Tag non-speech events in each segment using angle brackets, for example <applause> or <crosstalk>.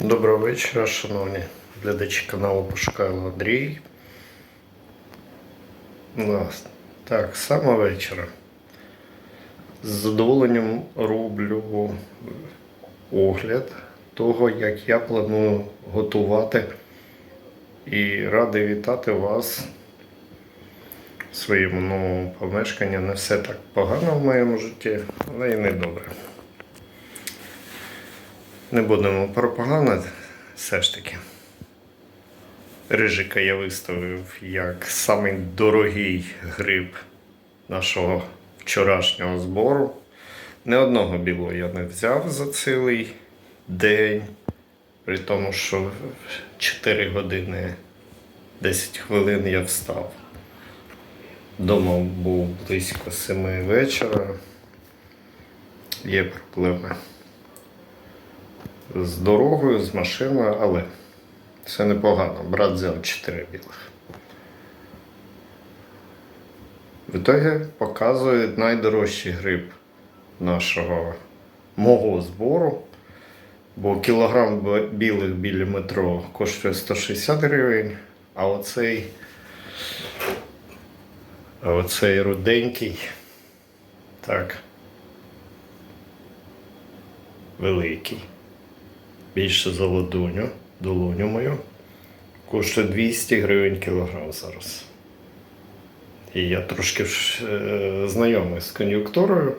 Доброго вечора, шановні глядачі каналу Пошукайло Андрій. Так, саме вечора. З задоволенням роблю огляд того, як я планую готувати. І радий вітати вас в своєму новому помешканні. Не все так погано в моєму житті, але і не добре. Не будемо про все ж таки. Рижика я виставив як самий дорогий гриб нашого вчорашнього збору. Не одного білого я не взяв за цілий день, при тому, що 4 години 10 хвилин я встав. Дома був близько 7 вечора. Є проблеми з дорогою, з машиною, але це непогано. Брат взяв 4 білих. В ітогі показує найдорожчий гриб нашого мого збору. Бо кілограм білих біля метро коштує 160 гривень, а оцей, а оцей руденький, так, великий більше за ладоню, долоню мою. Коштує 200 гривень кілограм зараз. І я трошки е, знайомий з кон'юнктурою,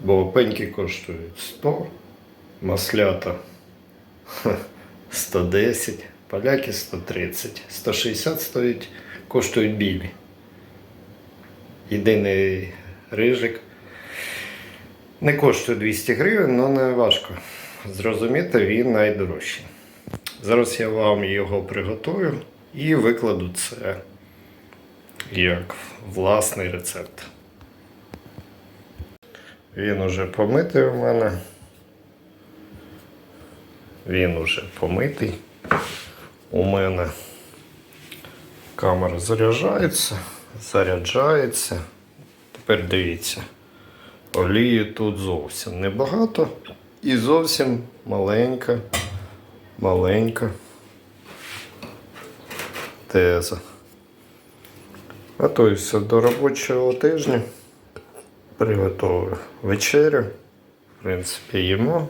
бо пеньки коштують 100, маслята <laughs> 110, поляки 130, 160 стоять, коштують білі. Єдиний рижик не коштує 200 гривень, але не важко зрозуміти, він найдорожчий. Зараз я вам його приготую і викладу це як власний рецепт. Він уже помитий у мене. Він уже помитий. У мене камера заряджається, заряджається. Тепер дивіться. Олії тут зовсім небагато і зовсім маленька, маленька теза. Готуюся до робочого тижня. Приготую вечерю. В принципі, їмо.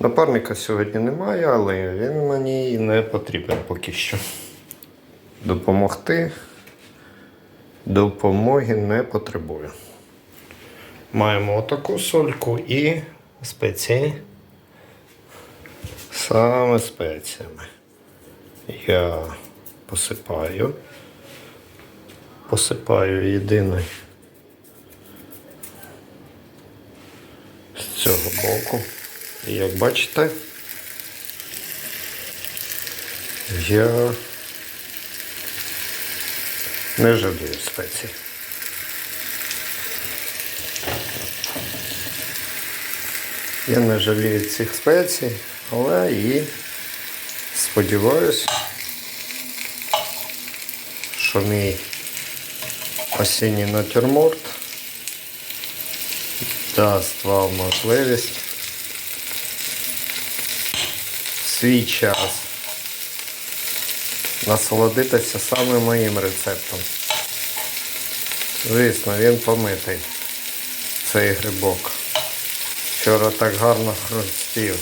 Напарника сьогодні немає, але він мені не потрібен поки що. Допомогти. Допомоги не потребую. Маємо отаку сольку і спеції. Саме спеціями. Я посипаю. Посипаю єдиний з цього боку. Як бачите, я не жалію спецій. Я не жалію цих спецій, але і сподіваюся, що мій осінній натюрморт дасть вам можливість свій час насолодитися саме моїм рецептом. Звісно, він помитий, цей грибок. Вчора так гарно хрустів.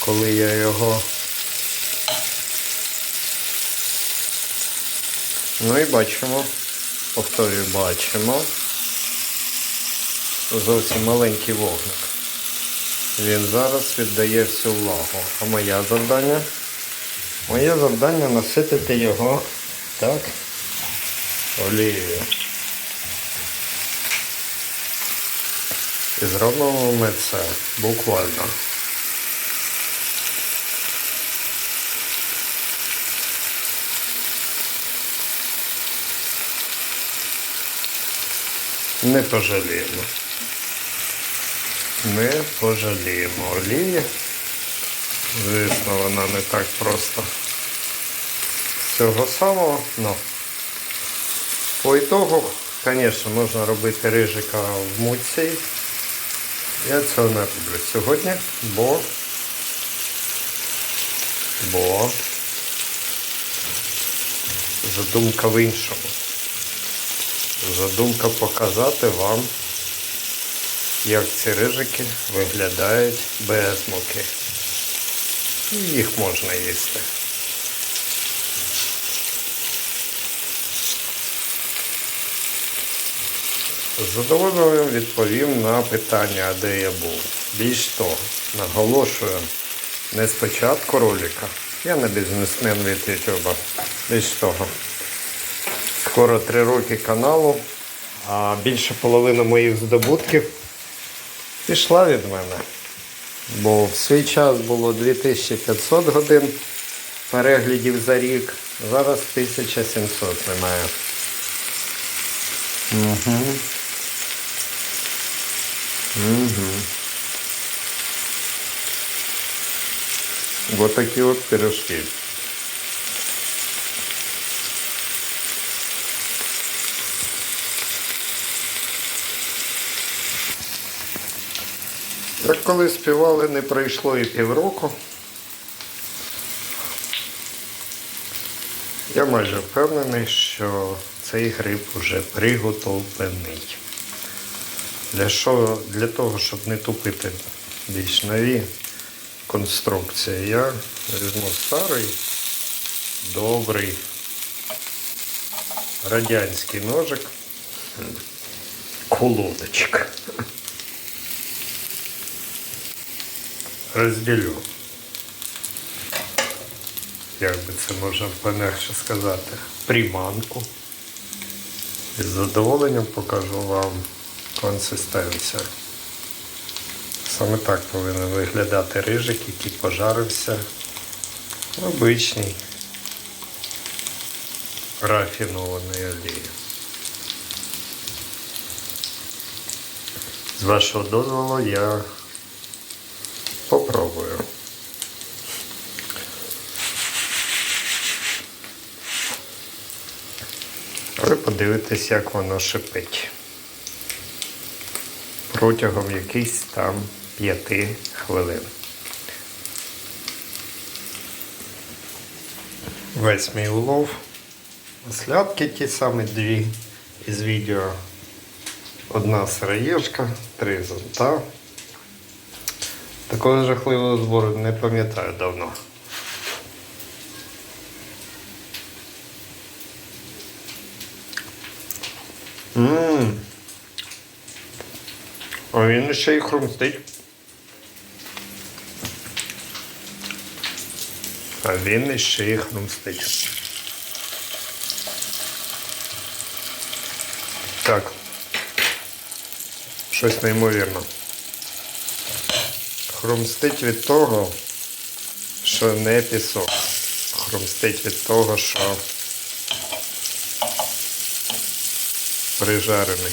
Коли я його. Ну і бачимо, повторюю, бачимо. Зовсім маленький вогник. Він зараз віддає всю влагу. А моє завдання? Моє завдання наситити його так олією. І зробимо ми це буквально. Не пожаліємо. Не пожаліємо олії. Звісно, вона не так просто цього самого, но по ітогу, звісно, можна робити рижика в муці Я цього не роблю сьогодні, бо бо задумка в іншому. Задумка показати вам, як ці рижики виглядають без муки. І їх можна їсти. З задоволенням відповім на питання, де я був. Більш того, наголошую, не спочатку ролика. Я не бізнесмен від YouTube. Більш того, скоро три роки каналу, а більше половини моїх здобутків пішла від мене. Бо в свій час було 2500 годин переглядів за рік, зараз 1700 немає. Угу. Угу. Вот такі от пирожки. Як коли співали, не пройшло і півроку. Я майже впевнений, що цей гриб вже приготовлений. Для, що, для того, щоб не тупити більш нові конструкції, я візьму старий, добрий радянський ножик, колодочка. Розділю. Як би це можна пом'якше сказати, приманку. І з задоволенням покажу вам консистенцію. Саме так повинен виглядати рижик, який пожарився в обичній рафінованій олії. З вашого дозволу я попробую. Ви подивитесь, як воно шипить. Протягом якихось там п'яти хвилин. Весь мій улов. Слядки ті самі дві із відео. Одна сироїжка, три зонта. Такого жахливого збору не пам'ятаю давно. Ммм. А він ще й хрумстить. А він ще й хрумстить. Так. Щось неймовірне. Хрумстить від того, що не пісок. Хрумстить від того, що прижарений.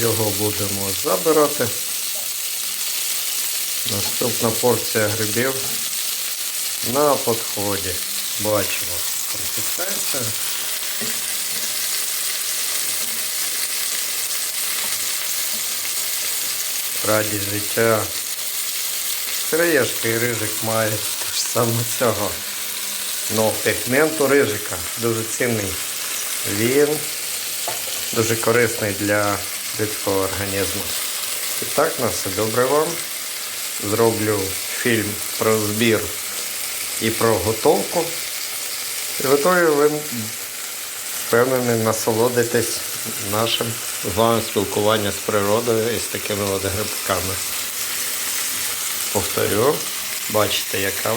Його будемо забирати. Наступна порція грибів на підході. Бачимо консистенцію. Радість життя. Сироєшка і рижик ж саме цього. Но пігмент у рижика дуже цінний. Він дуже корисний для людського організму. І так, на все добре вам. Зроблю фільм про збір і про готовку. І готові ви впевнений насолодитесь нашим з вами спілкуванням з природою і з такими от грибками. Повторю, бачите, яка